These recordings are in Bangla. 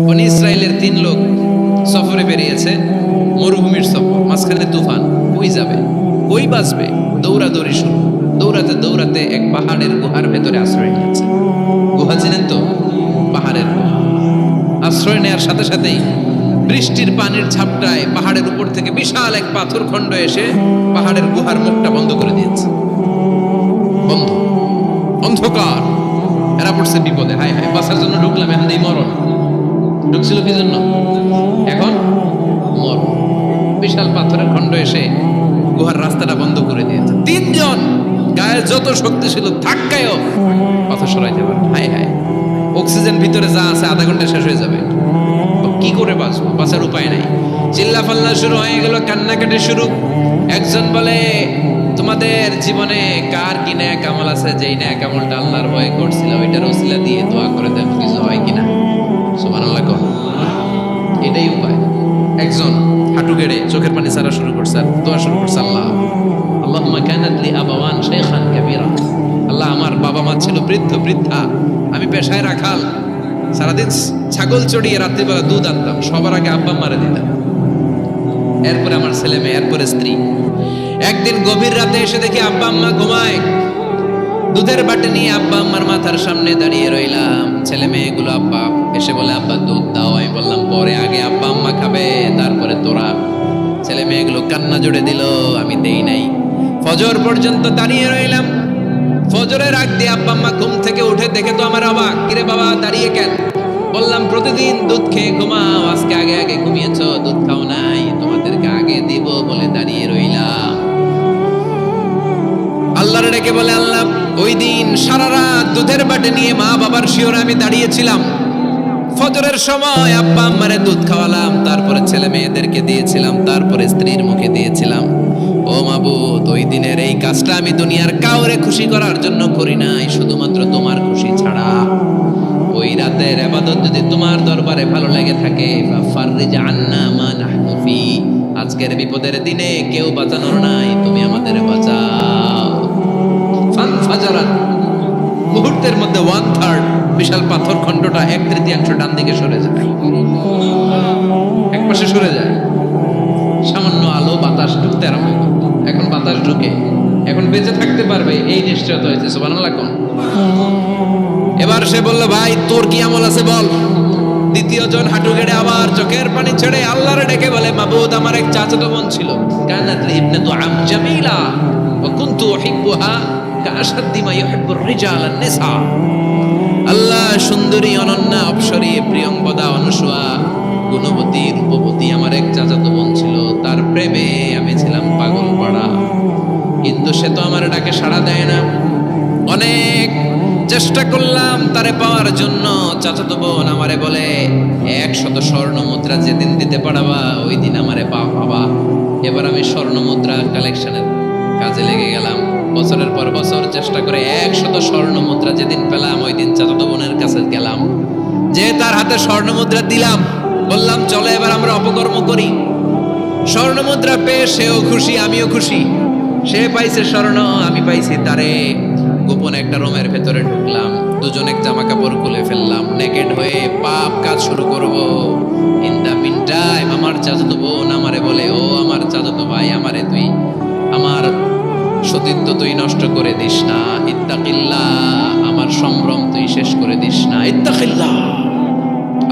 বনি ইসরায়েলের তিন লোক সফরে বেরিয়েছে, মরুভূমির সফর, মাঝখানে তুফান, কই যাবে? কই বাঁচবে? দৌড়াদৌড়ি শুরু। দৌড়াতে দৌড়াতে এক পাহাড়ের গুহার ভেতরে আশ্রয় নিয়েছে। গুহা চিনেন তো? পাহাড়ের গুহা। আশ্রয় নেওয়ার সাথে সাথেই বৃষ্টির পানির ঝাপটায় পাহাড়ের উপর থেকে বিশাল এক পাথর খণ্ড এসে পাহাড়ের গুহার মুখটা বন্ধ করে দিয়েছে। বন্ধ। অন্ধকার। এরা পড়ছে বিপদে। হায় হায় বাসার জন্য ঢুকলাম, এখন এই মরণ। ঢুকছিল কি জন্য? এখন মর। বিশাল পাথরের খণ্ড এসে গুহার রাস্তাটা বন্ধ করে দিয়েছে। তিনজন গায়ের যত শক্তি ছিল, ধাক্কায়ও। পাথর সরাইতে পারে হায় হায়। অক্সিজেন ভিতরে যা আছে, আধা ঘণ্টা শেষ হয়ে যাবে। কি করে বাঁচবো? বাঁচার উপায় নাই। চিল্লা ফাল্লা শুরু হয়ে গেল, কান্নাকাটি শুরু। একজন বলে, তোমাদের জীবনে কার কি ন্যাক আমল আছে? যেই ন্যাক আমলটা আল্লাহর ভয় ছাড়া শুরু করছে, দোয়া শুরু করছে আল্লাহ। আল্লাহুম্মা কানাত লি আবাওয়ান শাইখান কাবীরা। আল্লাহ, আমার বাবা মা ছিল বৃদ্ধ, বৃদ্ধা। আমি পেশায় রাখাল। সারাদিন ছাগল চড়িয়ে রাত্রিবেলা দুধ আনতাম, সবার আগে আব্বা মারে দিতাম। এরপরে আমার ছেলে মেয়ে, এরপরে স্ত্রী। একদিন গভীর রাতে এসে দেখি আব্বা আম্মা ঘুমায়। দুধের বাটি নিয়ে আব্বা আম্মার মাথার সামনে দাঁড়িয়ে রইলাম। ছেলে মেয়েগুলো আব্বা, এসে বলে, আব্বা, দুধ দাও। আমি বললাম, পরে আগে আব্বা আম্মা খাবে, তারপরে তোরা কান্না জুড়ে দিল, আমি দেই নাই। ফজর পর্যন্ত দাঁড়িয়ে রইলাম। ফজরের আগ দিয়ে আব্বা আম্মা ঘুম থেকে উঠে দেখে তো আমার অবাক, কিরে বাবা, দাঁড়িয়ে কেন? বললাম, প্রতিদিন দুধ খেয়ে ঘুমাও, আজকে আগে আগে ঘুমিয়েছ, দুধ খাও নাই, তোমাদেরকে আগে দিব বলে দাঁড়িয়ে রইলাম। আল্লাহর ডেকে বলে, আল্লাহ, ওই দিন সারা রাত দুধের বাটে নিয়ে মা বাবার শিওরে আমি দাঁড়িয়েছিলাম ফজরের সময় আব্বা আম্মারে দুধ খাওয়ালাম, তারপরে ছেলে মেয়েদেরকে দিয়েছিলাম, তারপরে স্ত্রীর মুখে দিয়েছিলাম। ও মাবুদ, ওই দিনের এই কাজটা আমি দুনিয়ার কাউরে খুশি করার জন্য করি নাই, শুধুমাত্র তোমার খুশি ছাড়া। ওই রাতের আবাদত যদি তোমার দরবারে ভালো লেগে থাকে ফাররিজ আন্না মা আজকের বিপদের দিনে কেউ বাঁচানোর নাই, তুমি আমাদের বাঁচাও। ফাজারাত। মুহূর্তের মধ্যে ওয়ান থার্ড বিশাল পাথর খণ্ডটা এক তৃতীয়াংশ ডান দিকে সরে যায়। এক পাশে সরে যায়। সামান্য আলো বাতাস ঢুকতে আরম্ভ এখন বাতাস ঢুকে। এখন বেঁচে থাকতে পারবে, এই নিশ্চয়তা হয়েছে, সুবহানাল্লাহ, কোন? এবার সে বলল, ভাই, তোর কি আমল আছে বল? দ্বিতীয় জন হাঁটু গেড়ে আবার চোখের পানি ছেড়ে আল্লাহরে ডেকে বলে, মাবুদ, আমার এক চাচাতো বোন ছিল। কানাত লি ইবনাতু আম জামিলা কুনতু উহিব্বুহা কাআশাদ্দি মা ইউহিব্বুর আল্লাহ সুন্দরী, অনন্যা, অপসরী প্রিয়ঙ্বদা অনুসুয়া, গুণবতী, রূপবতী আমার এক চাচাতো বোন ছিল। তার প্রেমে আমি ছিলাম পাগল পাড়া কিন্তু সে তো আমার ডাকে সাড়া দেয় না। অনেক চেষ্টা করলাম তারে পাওয়ার জন্য। চাচাতো বোন আমারে বলে, একশত স্বর্ণ মুদ্রা যেদিন দিতে পারাবা, ওই দিন আমারে পা পাবা। এবার আমি স্বর্ণ মুদ্রা কালেকশনের কাজে লেগে গেলাম। বছরের পর বছর চেষ্টা করে একশত স্বর্ণ মুদ্রা যেদিন পেলাম ওই দিন চাচাতো বোনের কাছে গেলাম। যে তার হাতে স্বর্ণ মুদ্রা দিলাম, বললাম, চলো এবার আমরা অপকর্ম করি। স্বর্ণ মুদ্রা পেয়ে সেও খুশি, আমিও খুশি। সে পাইছে স্বর্ণ, আমি পাইছি তারে। গোপন একটা রুমের ভেতরে ঢুকলাম, দুজন এক জামা কাপড় খুলে ফেললাম নেকেড হয়ে পাপ কাজ শুরু করব। ইন দা মিন টাইম আমার চাচাতো বোন আমারে বলে, ও আমার চাচাতো ভাই, আমারে তুই, আমার সতীত্ব তুই নষ্ট করে দিস না। ইত্তাকিল্লাহ আমার সম্ভ্রম তুই শেষ করে দিস না। ইত্তাকিল্লাহ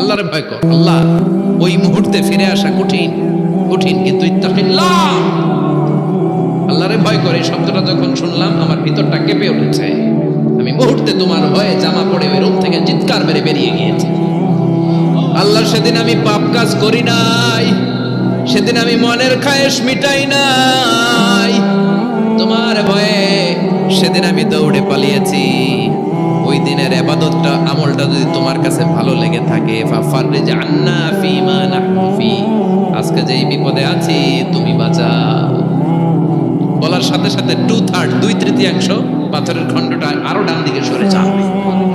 আল্লাহরে ভয় কর। আল্লাহ ওই মুহূর্তে ফিরে আসা কঠিন কঠিন কিন্তু ইত্তাকিল্লাহ আল্লাহরে ভয় করে শব্দটা যখন শুনলাম, আমার ভিতরটা কেঁপে উঠেছে। আমি মুহূর্তে তোমার ভয়ে জামা পড়ে ওই রুম থেকে চিৎকার মেরে বেরিয়ে গিয়েছি। আল্লাহ, সেদিন আমি পাপ কাজ করি নাই। সেদিন আমি মনের খায়েশ মিটাই নাই। দৌড়ে ওই দিনের আবাদতটা, আমলটা যদি তোমার কাছে ভালো লেগে থাকে আজকে যেই বিপদে আছি, তুমি বাঁচাও। বলার সাথে সাথে টু থার্ড দুই তৃতীয়াংশ পাথরের খণ্ডটা আরও ডান দিকে সরে যাবে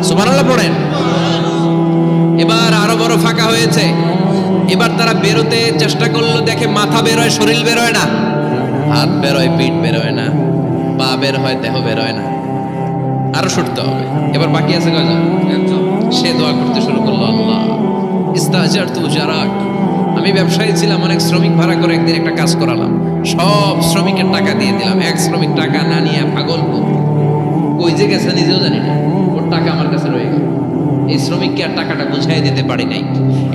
সুবহানাল্লাহ পড়েন। এবার আরও বড় ফাঁকা হয়েছে। এবার তারা বেরোতে চেষ্টা করল, দেখে মাথা বেরোয়, শরীর বেরোয় না। হাত বেরোয়, পিঠ বেরোয় না। পা বের হয়, দেহ বেরোয় না। আরও সরতে হবে। এবার বাকি আছে কয়জন? সে দোয়া করতে শুরু করল, আল্লাহ ইস্তাজার তু জারাক আমি ব্যবসায়ী ছিলাম, অনেক শ্রমিক ভাড়া করে একদিন একটা কাজ করালাম। সব শ্রমিকের টাকা দিয়ে দিলাম। এক শ্রমিক টাকা না নিয়ে পাগল কই যে গেছে নিজেও জানি না। ওর টাকা আমার কাছে রয়ে গেল। এই শ্রমিককে আর টাকাটা বুঝাই দিতে পারি নাই।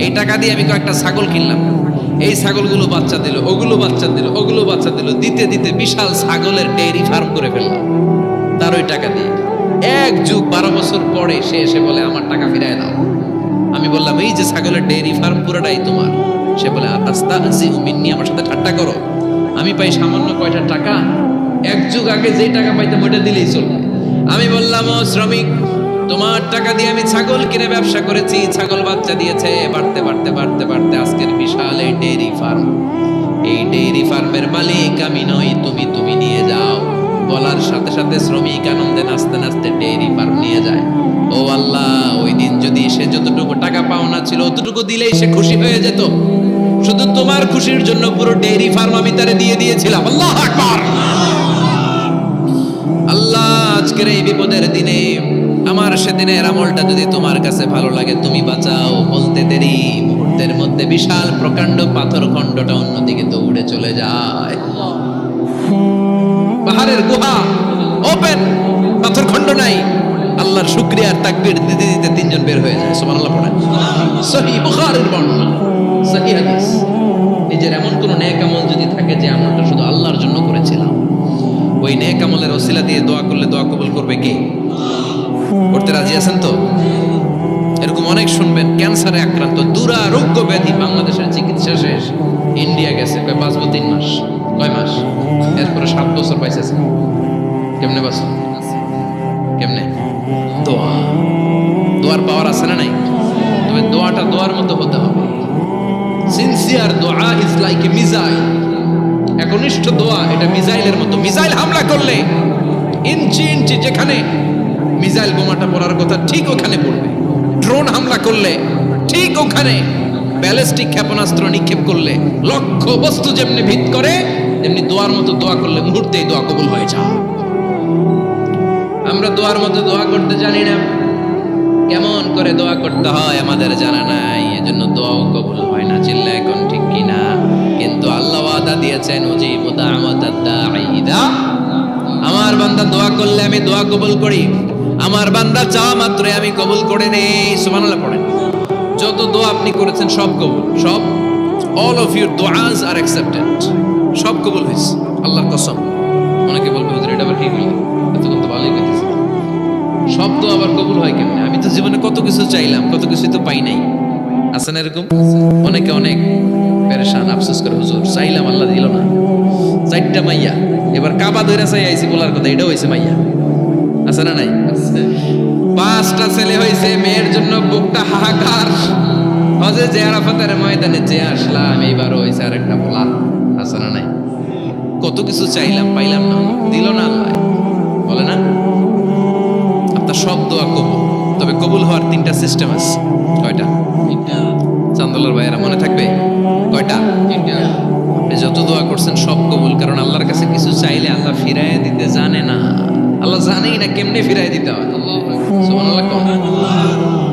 এই টাকা দিয়ে আমি কয়েকটা ছাগল কিনলাম। এই ছাগলগুলো বাচ্চা দিল, ওগুলো বাচ্চা দিল, ওগুলো বাচ্চা দিল। দিতে দিতে বিশাল ছাগলের ডেয়ারি ফার্ম করে ফেললাম। তার ওই টাকা দিয়ে। এক যুগ বারো বছর পরে সে এসে বলে, আমার টাকা ফিরায় দাও। আমি বললাম, এই যে ছাগলের ডেয়ারি ফার্ম পুরোটাই তোমার। সে বলে আস্তা জি মিন্নি, আমার সাথে ঠাট্টা করো। আমি পাই সামান্য কয়টা টাকা, এক যুগ আগে যেই টাকা পাইতাম ওইটা দিলেই চলবে। আমি বললাম, ও শ্রমিক, তোমার টাকা দিয়ে আমি ছাগল কিনে ব্যবসা করেছি। ছাগল বাচ্চা দিয়েছে, বাড়তে বাড়তে বাড়তে বাড়তে আজকের বিশাল এই ডেয়ারি ফার্ম। এই ডেয়ারি ফার্মের মালিক আমি নই, তুমি তুমি নিয়ে যাও। বলার সাথে সাথে শ্রমিক আনন্দে নাচতে নাচতে ডেয়ারি ফার্ম নিয়ে যায়। ও আল্লাহ, ওই দিন যদি সে যতটুকু টাকা পাওনা ছিল, অতটুকু দিলেই সে খুশি হয়ে যেত। শুধু তোমার খুশির জন্য পুরো ডেয়ারি ফার্ম আমি তারে দিয়ে দিয়েছিলাম। আল্লাহ আকবার! আল্লাহ, আজকের এই বিপদের দিনে আমার সেদিনের আমলটা যদি তোমার কাছে ভালো লাগে, তুমি বাঁচাও বলতে দেরি। মুহূর্তের মধ্যে বিশাল প্রকাণ্ড পাথর খণ্ডটা অন্যদিকে দৌড়ে চলে যায়। পাহাড়ের গুহা ওপেন পাথর খণ্ড নাই। আল্লাহর শুক্রিয়ার তাকবির দিতে দিতে তিনজন বের হয়ে যায়, সুবহানাল্লাহ পড়ে। সহি বুখারীর বর্ণনা সহি হাদিস। নিজের এমন কোন নেক আমল যদি থাকে যে আমলটা শুধু আল্লাহর জন্য করেছিলাম, ওই নেক আমলের ওসিলা দিয়ে দোয়া করলে দোয়া কবুল করবে কে? করতে রাজি আছেন তো? এরকম অনেক শুনবেন, ক্যান্সারে আক্রান্ত, দুরারোগ্য ব্যাধি, বাংলাদেশের চিকিৎসা শেষ, ইন্ডিয়া গেছে, কয় বাঁচবো তিন মাস, কয় মাস? এরপরে সাত বছর পাইছে কেমনে বাঁচ? কেমনে? দোয়া। দোয়ার পাওয়ার আছে না নাই? তবে দোয়াটা দোয়ার মতো হতে হবে। সিনসিয়ার দোয়া ইজ লাইক এ মিজাইল একনিষ্ঠ দোয়া, এটা মিজাইলের মতো। মিজাইল হামলা করলে ইঞ্চি ইঞ্চি যেখানে মিজাইল বোমাটা পড়ার কথা ঠিক ওখানে পড়বে। ড্রোন হামলা করলে ঠিক ওখানে। ব্যালিস্টিক ক্ষেপণাস্ত্র নিক্ষেপ করলে লক্ষ্য বস্তু যেমনি ভিত করে তেমনি দোয়ার মতো দোয়া করলে মুহূর্তেই দোয়া কবুল হয়ে যায়। আমরা দোয়ার মতো দোয়া করতে জানি না। কেমন করে দোয়া করতে হয় আমাদের জানা নাই। এজন্য দোয়াও কবুল হয় না। চিল্লা এখন ঠিক কিনা? কিন্তু আল্লাহ ওয়াদা দিয়েছেন আমার বান্দা দোয়া করলে আমি দোয়া কবুল করি। আমার বান্দা চাওয়া মাত্রই আমি কবুল করে নেই। সুবহানাল্লাহ পড়েন। যত দোয়া আপনি করেছেন সব কবুল। সব অল অফ ইউর দোয়াজ আর অ্যাকসেপ্টেড সব কবুল হয়েছে। আল্লাহর কসম। অনেকে বলবে, হুজুর, এটা আবার ঠিক হইল এতক্ষণ তো ভালোই কথা সব তো আবার কবুল হয় কেমনে? আমি তো জীবনে কত কিছু চাইলাম, কত কিছু তো পাই নাই। আছে না এরকম? অনেকে অনেক পেরেশান, আফসোস করে, হুজুর, চাইলাম, আল্লাহ দিল না। চারটা মাইয়া। এবার কাবা ধরে চাই আইছি বলার কথা, এটাও হয়েছে মাইয়া। আছে না নাই? পাঁচটা ছেলে হয়েছে, মেয়ের জন্য বুকটা হাহাকার। হজে যে আরাফাতের ময়দানে যে আসলাম এইবারও হয়েছে আর একটা বলা আছে না নাই? কত কিছু চাইলাম পাইলাম না। দিল না আল্লাহ। বলে না? আপনার সব দোয়া কবুল। তবে কবুল হওয়ার তিনটা সিস্টেম আছে। কয়টা? চান্দলার ভাইয়েরা মনে থাকবে? কয়টা? আপনি যত দোয়া করছেন সব কবুল কারণ আল্লাহর কাছে কিছু চাইলে আল্লাহ ফিরাই দিতে জানে না। আল্লাহ জানেই না কেমনে ফিরাই দিতে হয়। সুবহানাল্লাহ কও।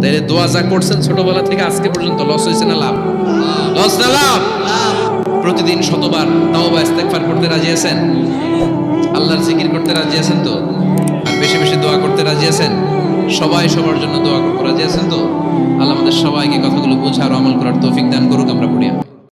তাইলে দোয়া যা করছেন ছোটবেলা থেকে আজকে পর্যন্ত লস হয়েছে না লাভ? লস না লাভ? প্রতিদিন শতবার তাও বা ইস্তেগফার করতে রাজি আছেন? আল্লাহর জিকির করতে রাজি আছেন তো? আর বেশি বেশি দোয়া করতে রাজি আছেন? সবাই সবার জন্য দোয়া করতে রাজি আছেন তো? আল্লাহ আমাদের সবাইকে কথাগুলো বোঝার আমল করার তৌফিক দান করুক, আমরা পড়ি